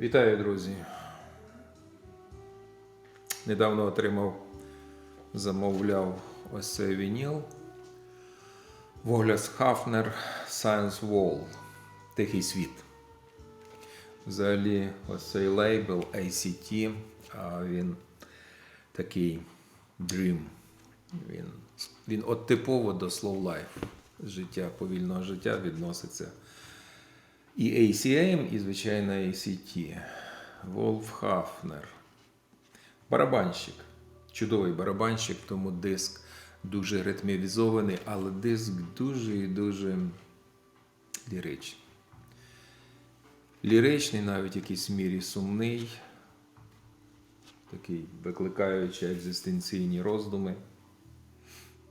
Вітаю, друзі. Недавно отримав, замовляв ось цей вініл. Вогляс Хафнер Science Wall. Тихий світ. Взагалі, ось цей лейбл ACT, він такий Dream. Він, він от типово до slow life. Життя, повільного життя відноситься. І ACM, і, звичайно, ACT. Волф Хафнер. Барабанщик. Чудовий барабанщик, тому диск дуже ритмівізований, але диск дуже і дуже ліричний. Ліричний, навіть в якійсь мірі сумний, такий викликаючи екзистенційні роздуми.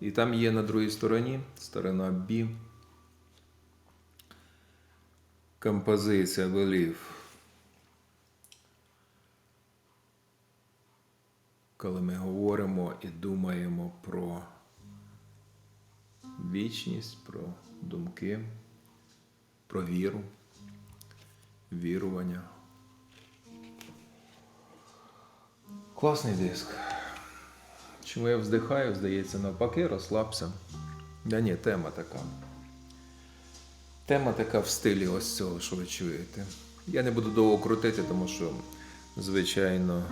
І там є на другій стороні сторона Композиція Believe. Коли ми говоримо і думаємо про вічність, про думки, про віру, вірування. Класний диск. Чому я вздихаю, здається, навпаки, розслабся. Да ні, тема така. Тема така в стилі ось цього, що ви чуєте. Я не буду довго крутити, тому що, звичайно,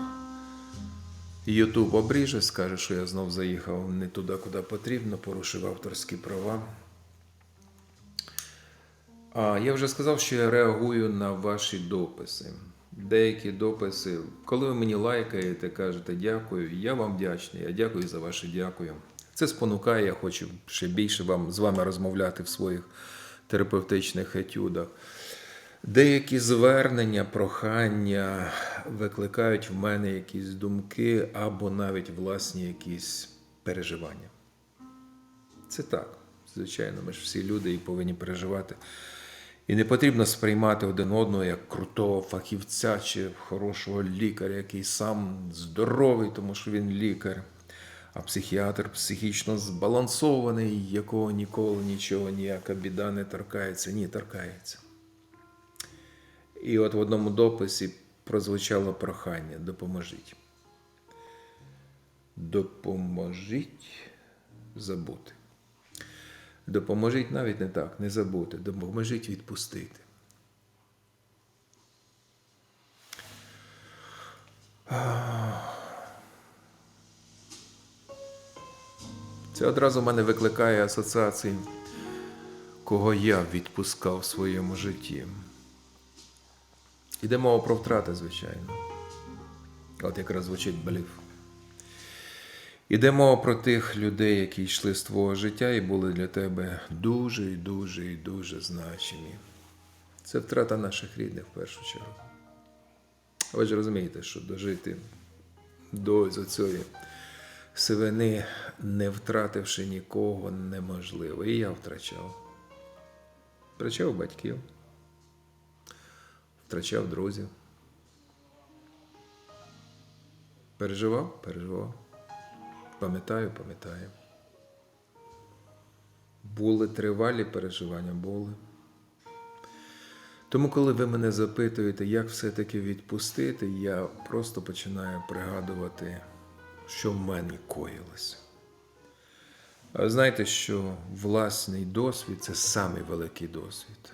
Ютуб обріже, скаже, що я знов заїхав не туди, куди потрібно, порушив авторські права. А я вже сказав, що я реагую на ваші дописи. Деякі дописи, коли ви мені лайкаєте, кажете дякую, я вам вдячний, я дякую за ваше дякую. Це спонукає, я хочу ще більше вам, з вами розмовляти в своїх терапевтичних етюдах. Деякі звернення, прохання викликають в мене якісь думки або навіть власні якісь переживання. Це так. Звичайно, ми ж всі люди і повинні переживати. І не потрібно сприймати один одного як крутого фахівця чи хорошого лікаря, який сам здоровий, тому що він лікар, а психіатр психічно збалансований, якого ніколи нічого, ніяка біда не торкається. Ні, торкається. І от в одному дописі прозвучало прохання: допоможіть. Допоможіть забути. Допоможіть навіть не так, не забути, допоможіть відпустити. Це одразу в мене викликає асоціації, кого я відпускав в своєму житті. Іде мова про втрати, звичайно. От якраз звучить болів. Іде мова про тих людей, які йшли з твого життя і були для тебе дуже і дуже і дуже значимі. Це втрата наших рідних в першу чергу. Ви ж розумієте, що дожити до цієї сивини, не втративши нікого, неможливо. І я втрачав. Втрачав батьків, втрачав друзів. Переживав, переживав. Пам'ятаю, пам'ятаю. Були тривалі переживання, були. Тому, коли ви мене запитуєте, як все-таки відпустити, я просто починаю пригадувати, що в мене коїлося. Знаєте, що власний досвід це самий великий досвід.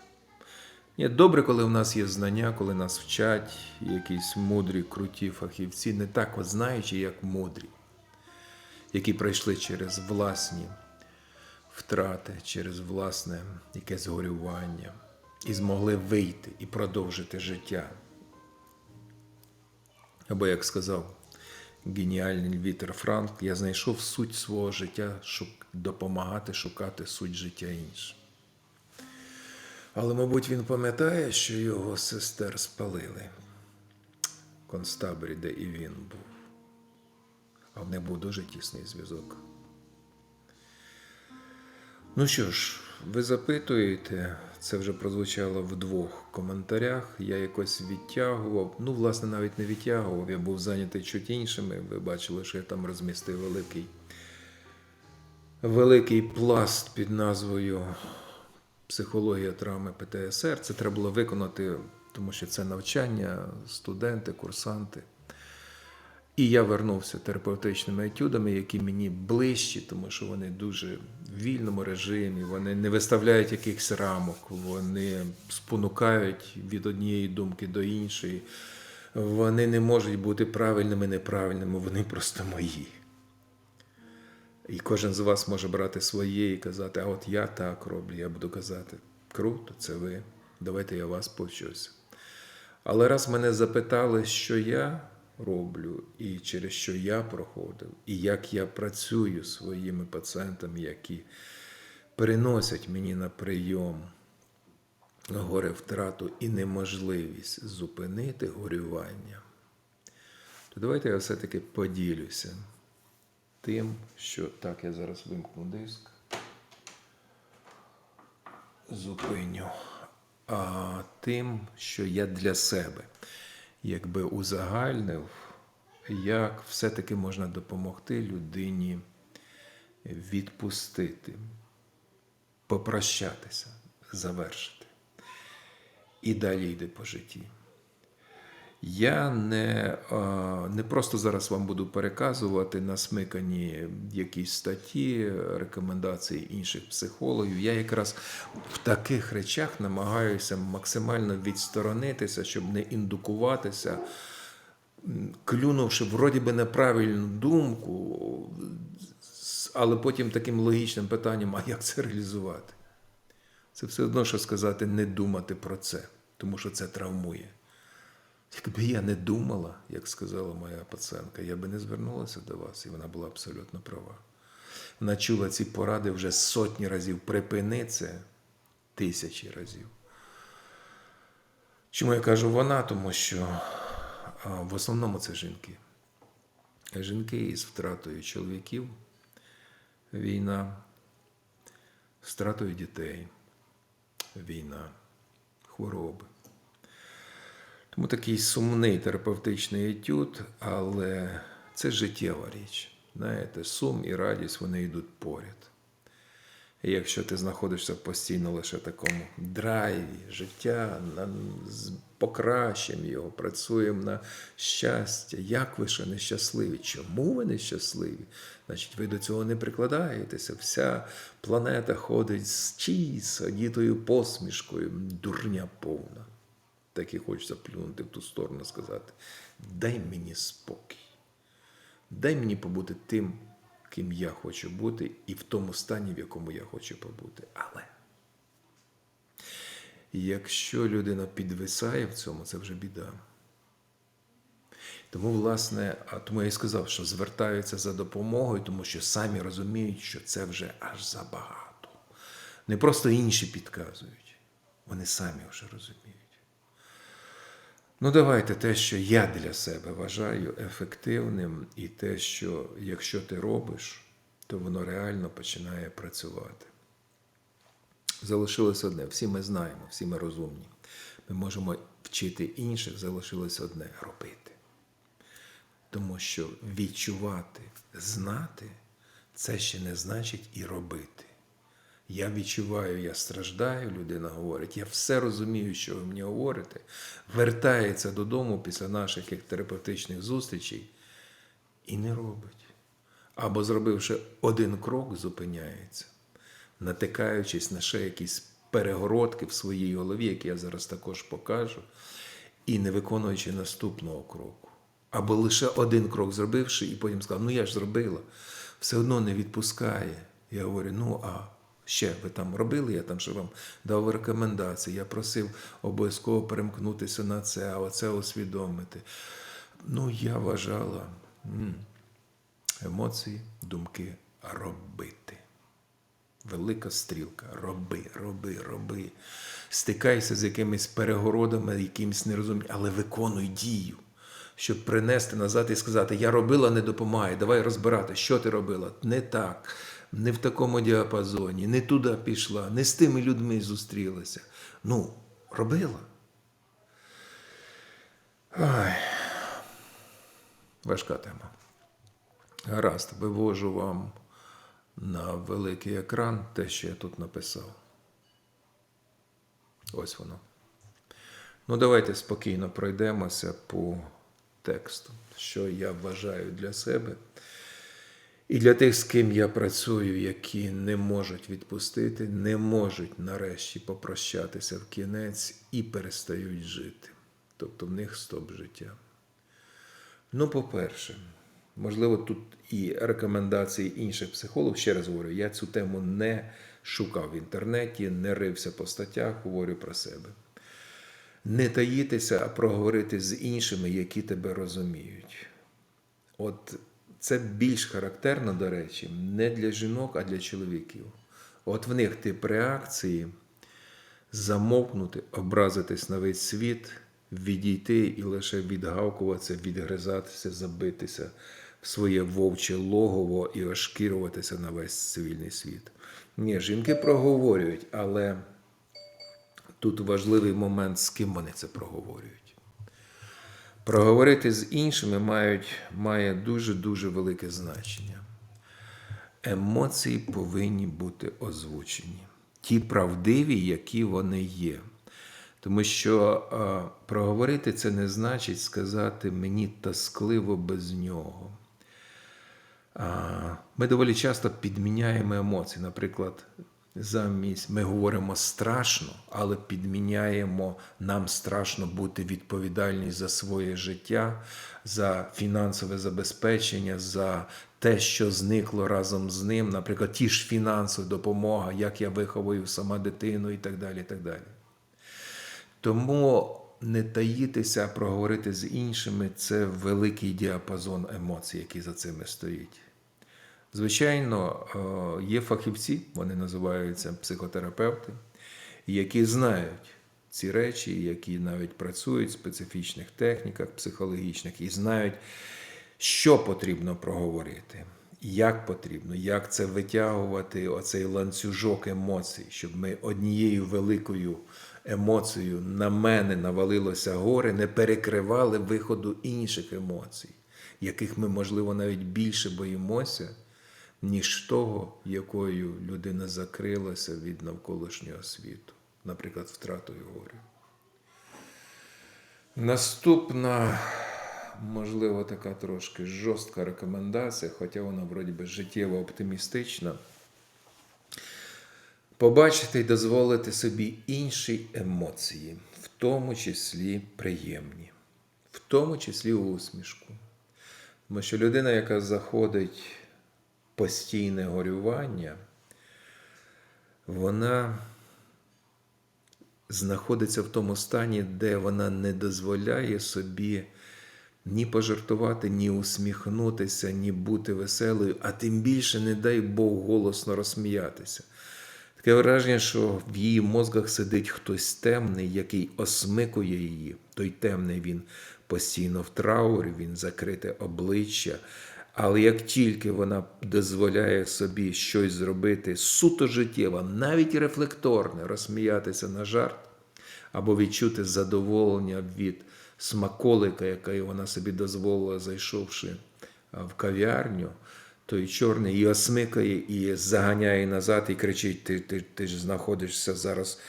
Ні, добре, коли в нас є знання, коли нас вчать якісь мудрі, круті фахівці, не так от як мудрі які пройшли через власні втрати, через власне якесь горювання, і змогли вийти і продовжити життя. Або, як сказав геніальний Вітер Франк, я знайшов суть свого життя, щоб допомагати шукати суть життя іншим. Але, мабуть, він пам'ятає, що його сестер спалили в концтаборі, де і він був а в них був дуже тісний зв'язок. Ну що ж, ви запитуєте, це вже прозвучало в двох коментарях. Я якось відтягував. Ну, власне, навіть не відтягував, я був зайнятий чуть іншими. Ви бачили, що я там розмістив великий, великий пласт під назвою Психологія травми ПТСР. Це треба було виконати тому що це навчання, студенти, курсанти. І я вернувся терапевтичними етюдами, які мені ближчі, тому що вони дуже в вільному режимі, вони не виставляють якихось рамок, вони спонукають від однієї думки до іншої. Вони не можуть бути правильними, неправильними, вони просто мої. І кожен з вас може брати своє і казати, а от я так роблю, я буду казати, круто, це ви, давайте я вас повчуся. Але раз мене запитали, що я роблю, і через що я проходив, і як я працюю зі своїми пацієнтами, які переносять мені на прийом горе втрату і неможливість зупинити горювання, то давайте я все-таки поділюся тим, що так, я зараз вимкну диск, зупиню, а тим, що я для себе якби узагальнив, як все-таки можна допомогти людині відпустити, попрощатися, завершити. І далі йде по житті. Я не, не просто зараз вам буду переказувати насмикані якісь статті, рекомендації інших психологів. Я якраз в таких речах намагаюся максимально відсторонитися, щоб не індукуватися, клюнувши вроді би неправильну думку, але потім таким логічним питанням, а як це реалізувати? Це все одно, що сказати, не думати про це, тому що це травмує. Якби я не думала, як сказала моя пацієнтка, я би не звернулася до вас, і вона була абсолютно права. Вона чула ці поради вже сотні разів. Припини це тисячі разів. Чому я кажу вона? Тому що а, в основному це жінки. Жінки із втратою чоловіків, війна, з втратою дітей, війна, хвороби. Тому такий сумний терапевтичний етюд, але це життєва річ. Знаєте, сум і радість вони йдуть поряд. І якщо ти знаходишся постійно лише в такому драйві життя, на, з- покращимо його, працюємо на щастя, як ви ще нещасливі? Чому ви нещасливі? Значить, ви до цього не прикладаєтеся. Вся планета ходить з чіс, одітою посмішкою, дурня повна. Так і хочеться плюнути в ту сторону, сказати: дай мені спокій. Дай мені побути тим, ким я хочу бути, і в тому стані, в якому я хочу побути. Але якщо людина підвисає в цьому, це вже біда. Тому, власне, тому я і сказав, що звертаються за допомогою, тому що самі розуміють, що це вже аж забагато. Не просто інші підказують, вони самі вже розуміють. Ну, давайте те, що я для себе вважаю ефективним, і те, що якщо ти робиш, то воно реально починає працювати. Залишилось одне. Всі ми знаємо, всі ми розумні. Ми можемо вчити інших, залишилось одне робити. Тому що відчувати, знати це ще не значить і робити. Я відчуваю, я страждаю, людина говорить, я все розумію, що ви мені говорите. Вертається додому після наших як терапевтичних зустрічей і не робить. Або зробивши один крок, зупиняється, натикаючись на ще якісь перегородки в своїй голові, які я зараз також покажу, і не виконуючи наступного кроку. Або лише один крок зробивши, і потім сказав, ну я ж зробила, все одно не відпускає. Я говорю, ну а ще ви там робили, я там ще вам дав рекомендації, я просив обов'язково перемкнутися на це, а оце усвідомити. Ну, я вважала емоції, думки робити. Велика стрілка. Роби, роби, роби. Стикайся з якимись перегородами, якимось нерозумінням, але виконуй дію, щоб принести назад і сказати: Я робила, не допомагає. Давай розбирати, що ти робила. Не так, не в такому діапазоні, не туди пішла, не з тими людьми зустрілася. Ну, робила. Ай. Важка тема. Гаразд, вивожу вам на великий екран те, що я тут написав. Ось воно. Ну, давайте спокійно пройдемося по тексту, що я вважаю для себе. І для тих, з ким я працюю, які не можуть відпустити, не можуть нарешті попрощатися в кінець і перестають жити. Тобто в них стоп життя. Ну, по-перше, можливо, тут і рекомендації інших психологів. Ще раз говорю, я цю тему не шукав в інтернеті, не рився по статтях, говорю про себе. Не таїтися, а проговорити з іншими, які тебе розуміють. От це більш характерно, до речі, не для жінок, а для чоловіків. От в них тип реакції замовкнути, образитись на весь світ, відійти і лише відгавкуватися, відгризатися, забитися в своє вовче логово і ошкірюватися на весь цивільний світ. Ні, жінки проговорюють, але тут важливий момент, з ким вони це проговорюють. Проговорити з іншими мають, має дуже-дуже велике значення. Емоції повинні бути озвучені, ті правдиві, які вони є. Тому що е, проговорити це не значить сказати мені тоскливо без нього. А, Ми доволі часто підміняємо емоції. Наприклад, замість ми говоримо страшно, але підміняємо нам страшно бути відповідальні за своє життя, за фінансове забезпечення, за те, що зникло разом з ним, наприклад, ті ж фінансові допомога, як я виховую сама дитину і так далі. І так далі. Тому не таїтися, проговорити з іншими це великий діапазон емоцій, який за цими стоїть. Звичайно, е, є фахівці, вони називаються психотерапевти, які знають ці речі, які навіть працюють в специфічних техніках психологічних і знають, що потрібно проговорити, як потрібно, як це витягувати, оцей ланцюжок емоцій, щоб ми однією великою емоцією на мене навалилося горе, не перекривали виходу інших емоцій, яких ми, можливо, навіть більше боїмося ніж того, якою людина закрилася від навколишнього світу, наприклад, втратою горю. Наступна, можливо, така трошки жорстка рекомендація, хоча вона вроді би життєво оптимістична. Побачити і дозволити собі інші емоції, в тому числі приємні, в тому числі усмішку. Тому що людина, яка заходить постійне горювання, вона знаходиться в тому стані, де вона не дозволяє собі ні пожартувати, ні усміхнутися, ні бути веселою, а тим більше, не дай Бог, голосно розсміятися. Таке враження, що в її мозгах сидить хтось темний, який осмикує її. Той темний він постійно в траурі, він закрите обличчя. Але як тільки вона дозволяє собі щось зробити суто життєво, навіть рефлекторне, розсміятися на жарт, або відчути задоволення від смаколика, який вона собі дозволила, зайшовши в кав'ярню, той чорний її осмикає і заганяє назад, і кричить: ти, ти, ти ж знаходишся зараз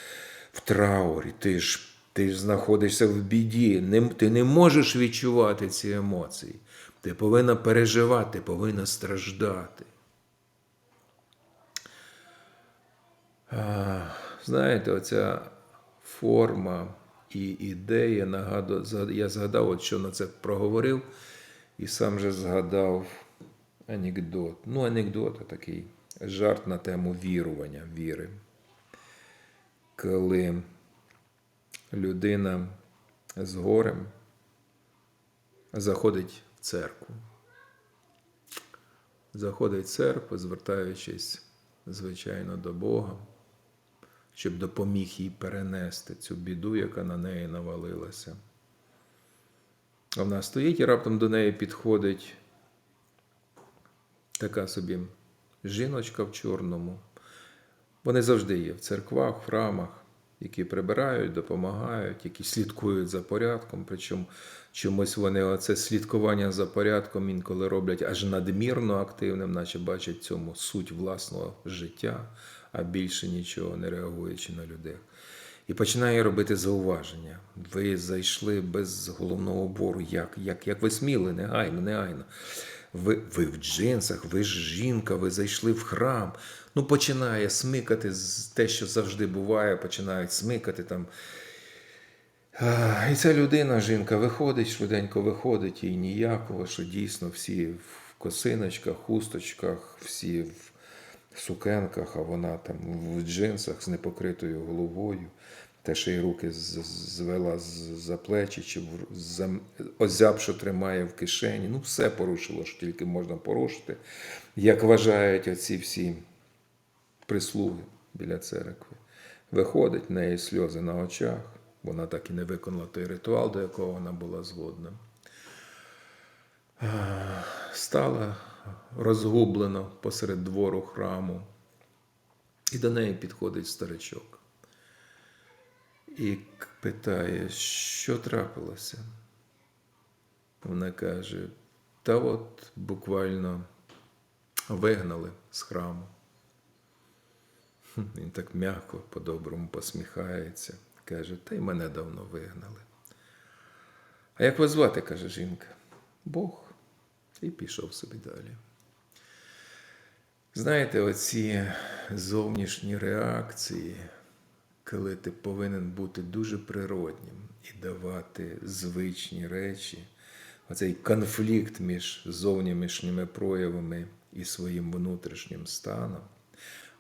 в траурі, ти ж ти ж знаходишся в біді, ти не можеш відчувати ці емоції. Ти повинна переживати, повинна страждати. Знаєте, оця форма і ідея нагадую, я згадав, от що на це проговорив, і сам же згадав анекдот. Ну, анекдот такий жарт на тему вірування, віри. Коли людина з горем заходить церкву. Заходить в церкву, звертаючись, звичайно, до Бога, щоб допоміг їй перенести цю біду, яка на неї навалилася. А вона стоїть і раптом до неї підходить така собі жіночка в чорному. Вони завжди є в церквах, в храмах, які прибирають, допомагають, які слідкують за порядком. Причому чомусь вони оце слідкування за порядком інколи роблять аж надмірно активним, наче бачать цьому суть власного життя, а більше нічого не реагуючи на людей. і починає робити зауваження. Ви зайшли без головного убору. Як, як, як ви сміли, негайно, негайно. Ви, ви в джинсах, ви ж жінка, ви зайшли в храм. Ну, починає смикати те, що завжди буває, починають смикати там. І ця людина, жінка, виходить, швиденько виходить, і ніякого, що дійсно всі в косиночках, хусточках, всі в сукенках, а вона там в джинсах з непокритою головою, те, що й руки звела за плечі, чи за озяб, що тримає в кишені. Ну, все порушило, що тільки можна порушити, як вважають оці всі прислуги біля церкви. Виходить в неї сльози на очах. Вона так і не виконала той ритуал, до якого вона була згодна. А, Стала розгублено посеред двору храму. І до неї підходить старичок. І питає, що трапилося? Вона каже: та от буквально вигнали з храму. Він так м'яко, по-доброму посміхається. Каже, та й мене давно вигнали. А як вас звати, каже жінка? Бог. І пішов собі далі. Знаєте, оці зовнішні реакції, коли ти повинен бути дуже природнім і давати звичні речі, оцей конфлікт між зовнішніми проявами і своїм внутрішнім станом.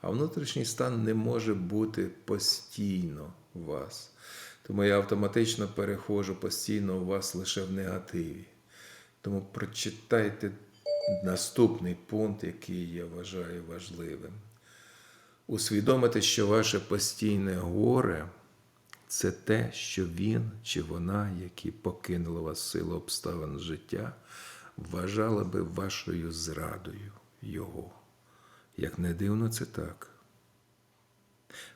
А внутрішній стан не може бути постійно у вас. Тому я автоматично переходжу постійно у вас лише в негативі. Тому прочитайте наступний пункт, який я вважаю важливим. Усвідомити, що ваше постійне горе це те, що він чи вона, які покинули вас силу обставин життя, вважали би вашою зрадою Його. Як не дивно, це так.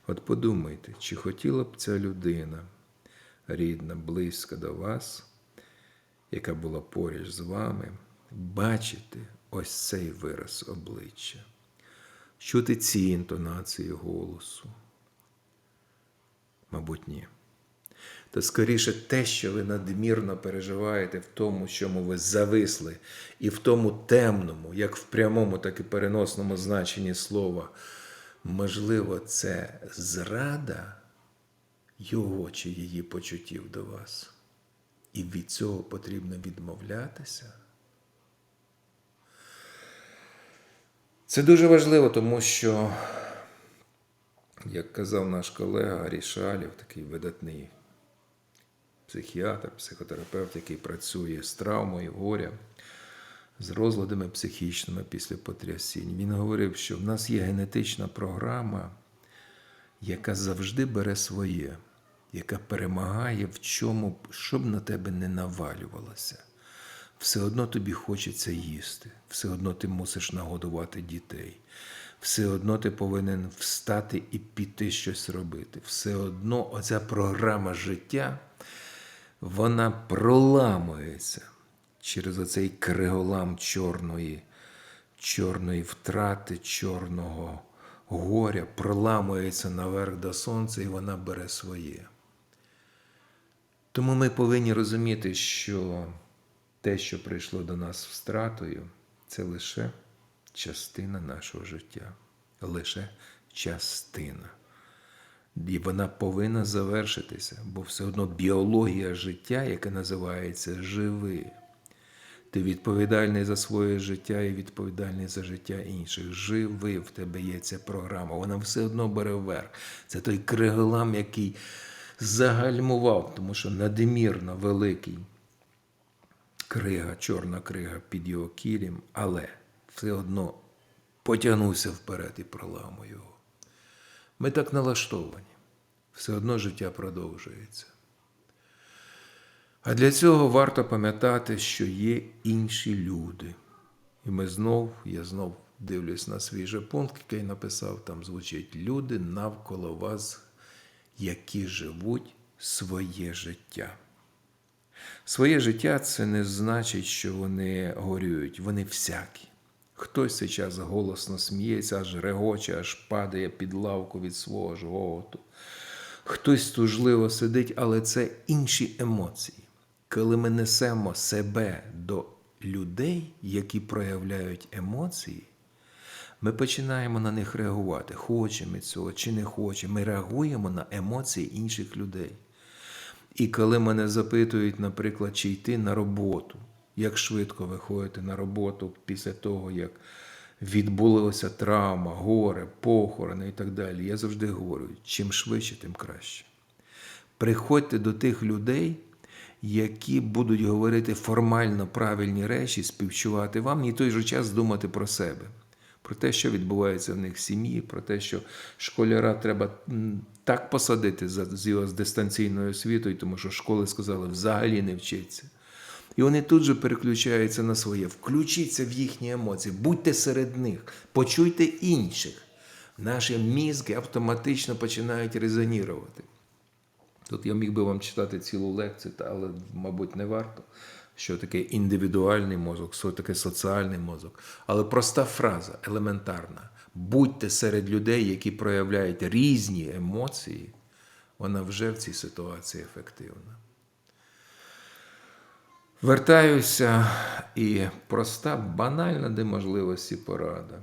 От подумайте, чи хотіла б ця людина, рідна, близька до вас, яка була поряд з вами, бачити ось цей вираз обличчя, чути ці інтонації голосу? Мабуть, ні. То скоріше те, що ви надмірно переживаєте в тому, чому ви зависли, і в тому темному, як в прямому, так і переносному значенні слова, можливо, це зрада його чи її почуттів до вас. І від цього потрібно відмовлятися. Це дуже важливо, тому що, як казав наш колега Рішалів, такий видатний психіатр, психотерапевт, який працює з травмою, горя, з розладами психічними після потрясінь, він говорив, що в нас є генетична програма, яка завжди бере своє, яка перемагає в чому, щоб на тебе не навалювалося. Все одно тобі хочеться їсти, все одно ти мусиш нагодувати дітей, все одно ти повинен встати і піти щось робити. Все одно оця програма життя, вона проламується через оцей криголам чорної, чорної втрати, чорного горя, проламується наверх до сонця, і вона бере своє. Тому ми повинні розуміти, що те, що прийшло до нас встратою, це лише частина нашого життя. Лише частина. І вона повинна завершитися, бо все одно біологія життя, яка називається живи. Ти відповідальний за своє життя і відповідальний за життя інших. Живи в тебе є ця програма. Вона все одно бере вверх. Це той криголам, який загальмував, тому що надмірно великий крига, чорна крига під його кілем, але все одно потягнувся вперед і проламав його. Ми так налаштовані. Все одно життя продовжується. А для цього варто пам'ятати, що є інші люди. І ми знов, я знов дивлюсь на свій же пункт, який написав, там звучить люди навколо вас, які живуть своє життя. Своє життя це не значить, що вони горюють, вони всякі. Хтось зараз голосно сміється, аж регоче, аж падає під лавку від свого ж гоготу. Хтось тужливо сидить, але це інші емоції. Коли ми несемо себе до людей, які проявляють емоції, ми починаємо на них реагувати. Хочемо цього чи не хочемо. Ми реагуємо на емоції інших людей. І коли мене запитують, наприклад, чи йти на роботу, як швидко виходити на роботу після того, як відбулася травма, горе, похорони і так далі, я завжди говорю: чим швидше, тим краще. Приходьте до тих людей, які будуть говорити формально правильні речі, співчувати вам, і в той же час думати про себе, про те, що відбувається в них в сім'ї, про те, що школяра треба так посадити з його з дистанційною освітою, тому що школи сказали, взагалі не вчиться. І вони тут же переключаються на своє. Включіться в їхні емоції, будьте серед них, почуйте інших. Наші мізки автоматично починають резонірувати. Тут я міг би вам читати цілу лекцію, але, мабуть, не варто. Що таке індивідуальний мозок, що таке соціальний мозок. Але проста фраза, елементарна. Будьте серед людей, які проявляють різні емоції, вона вже в цій ситуації ефективна. Вертаюся і проста, банальна де можливості порада.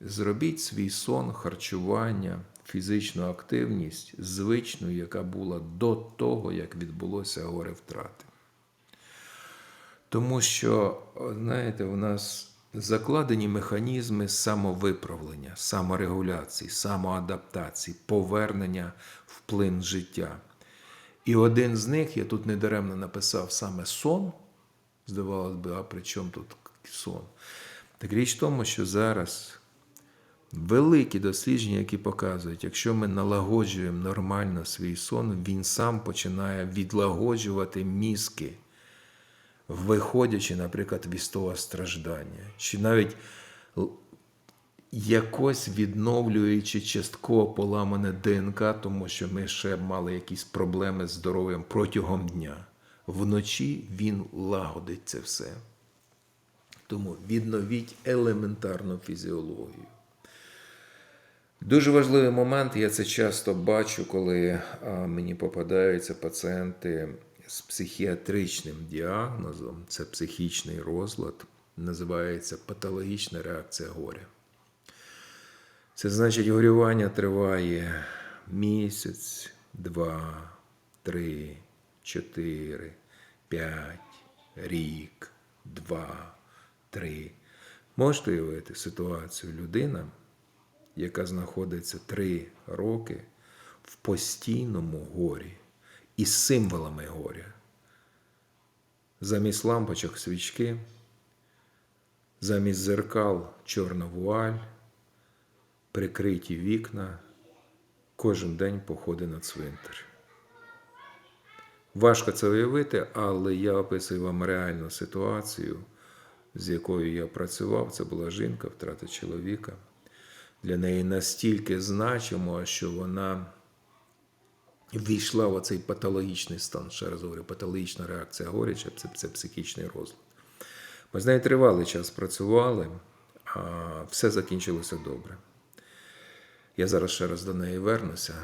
Зробіть свій сон, харчування, фізичну активність звичною, яка була до того, як відбулося горе втрати. Тому що, знаєте, у нас закладені механізми самовиправлення, саморегуляції, самоадаптації, повернення в плин життя. І один з них, я тут недаремно написав саме сон. Здавалось би, а при чому тут сон? Так річ в тому, що зараз великі дослідження, які показують, якщо ми налагоджуємо нормально свій сон, він сам починає відлагоджувати мізки, виходячи, наприклад, від того страждання, чи навіть якось відновлюючи частково поламане ДНК, тому що ми ще мали якісь проблеми з здоров'ям протягом дня. Вночі він лагодить це все. Тому відновіть елементарну фізіологію. Дуже важливий момент, я це часто бачу, коли мені попадаються пацієнти з психіатричним діагнозом, це психічний розлад, називається патологічна реакція горя. Це значить, горювання триває місяць, два, три, чотири, п'ять, рік, два, три. Можете уявити ситуацію людина, яка знаходиться три роки в постійному горі із символами горя. Замість лампочок свічки, замість зеркал чорна вуаль, прикриті вікна, кожен день походи на цвинтар. Важко це уявити, але я описую вам реальну ситуацію, з якою я працював. Це була жінка, втрата чоловіка. Для неї настільки значимо, що вона війшла в оцей патологічний стан. Ще раз говорю, патологічна реакція горя, чи це, це психічний розлад. Ми з нею тривалий час працювали, а все закінчилося добре. Я зараз ще раз до неї вернуся.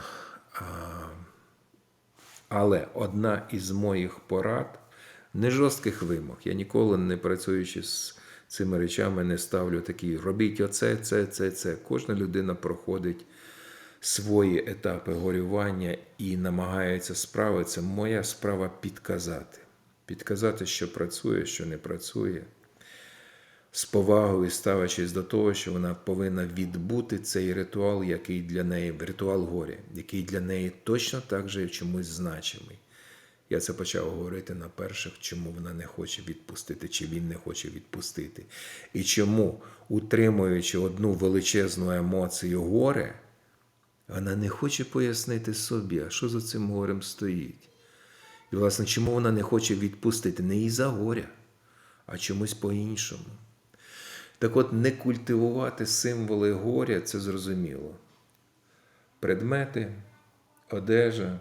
Але одна із моїх порад не жорстких вимог. Я ніколи не працюючи з цими речами, не ставлю такі робіть оце, це, це, це. Кожна людина проходить свої етапи горювання і намагається справитися. Моя справа підказати. Підказати, що працює, що не працює. З повагою ставячись до того, що вона повинна відбути цей ритуал, який для неї ритуал горя, який для неї точно так же чомусь значимий. Я це почав говорити на перших, чому вона не хоче відпустити, чи він не хоче відпустити. І чому, утримуючи одну величезну емоцію горе, вона не хоче пояснити собі, а що за цим горем стоїть. І, власне, чому вона не хоче відпустити не із-за горя, а чомусь по-іншому. Так от, не культивувати символи горя це зрозуміло. Предмети, одежа,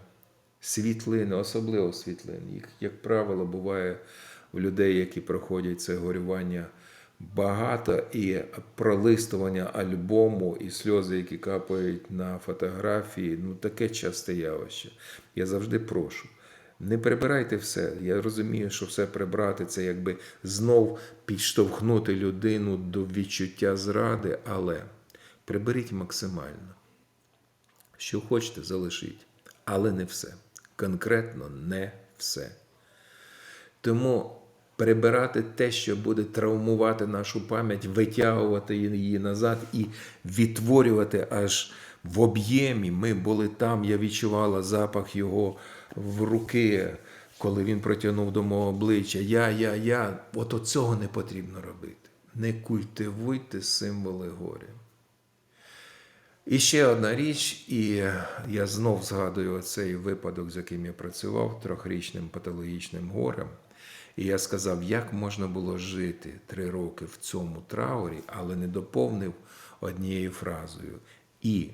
світлини, особливо світлини. Їх, як правило, буває в людей, які проходять це горювання багато і пролистування альбому, і сльози, які капають на фотографії, ну таке часте явище. Я завжди прошу. Не прибирайте все. Я розумію, що все прибрати це якби знов підштовхнути людину до відчуття зради, але приберіть максимально. Що хочете, залишіть, але не все. Конкретно не все. Тому прибирати те, що буде травмувати нашу пам'ять, витягувати її назад і відтворювати аж в об'ємі. Ми були там, я відчувала запах його в руки, коли він протягнув до мого обличчя. Я, я, я. От цього не потрібно робити. Не культивуйте символи горя. І ще одна річ, і я знов згадую цей випадок, з яким я працював, трьохрічним патологічним горем. І я сказав, як можна було жити три роки в цьому траурі, але не доповнив однією фразою. І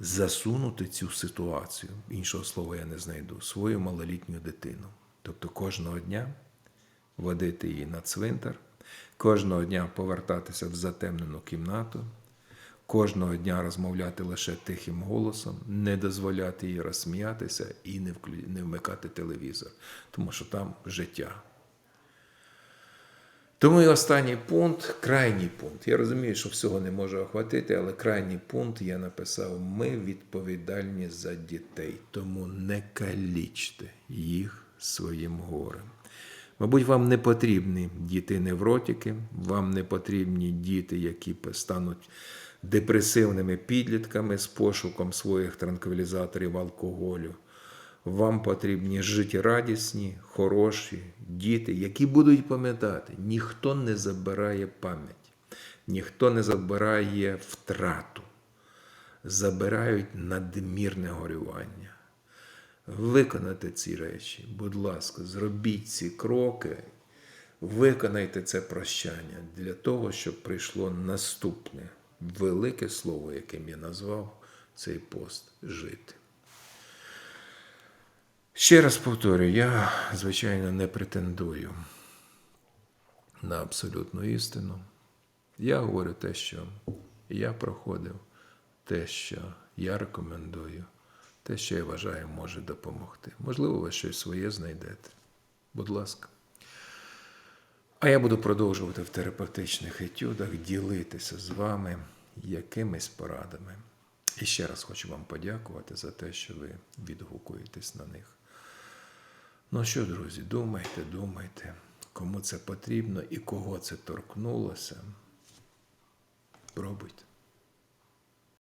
засунути цю ситуацію, іншого слова я не знайду, свою малолітню дитину. Тобто кожного дня водити її на цвинтар, кожного дня повертатися в затемнену кімнату, кожного дня розмовляти лише тихим голосом, не дозволяти їй розсміятися і не, вмикати телевізор, тому що там життя. Тому і останній пункт, крайній пункт. Я розумію, що всього не можу охватити, але крайній пункт я написав: ми відповідальні за дітей, тому не калічте їх своїм горем. Мабуть, вам не потрібні діти-невротики, вам не потрібні діти, які стануть депресивними підлітками з пошуком своїх транквілізаторів алкоголю. Вам потрібні життєрадісні, хороші діти, які будуть пам'ятати, ніхто не забирає пам'ять, ніхто не забирає втрату, забирають надмірне горювання. Виконайте ці речі, будь ласка, зробіть ці кроки, виконайте це прощання для того, щоб прийшло наступне велике слово, яким я назвав цей пост жити. Ще раз повторюю, я, звичайно, не претендую на абсолютну істину. Я говорю те, що я проходив, те, що я рекомендую, те, що я вважаю, може допомогти. Можливо, ви щось своє знайдете. Будь ласка. А я буду продовжувати в терапевтичних етюдах ділитися з вами якимись порадами. І ще раз хочу вам подякувати за те, що ви відгукуєтесь на них. Ну що, друзі, думайте, думайте, кому це потрібно і кого це торкнулося. Пробуйте.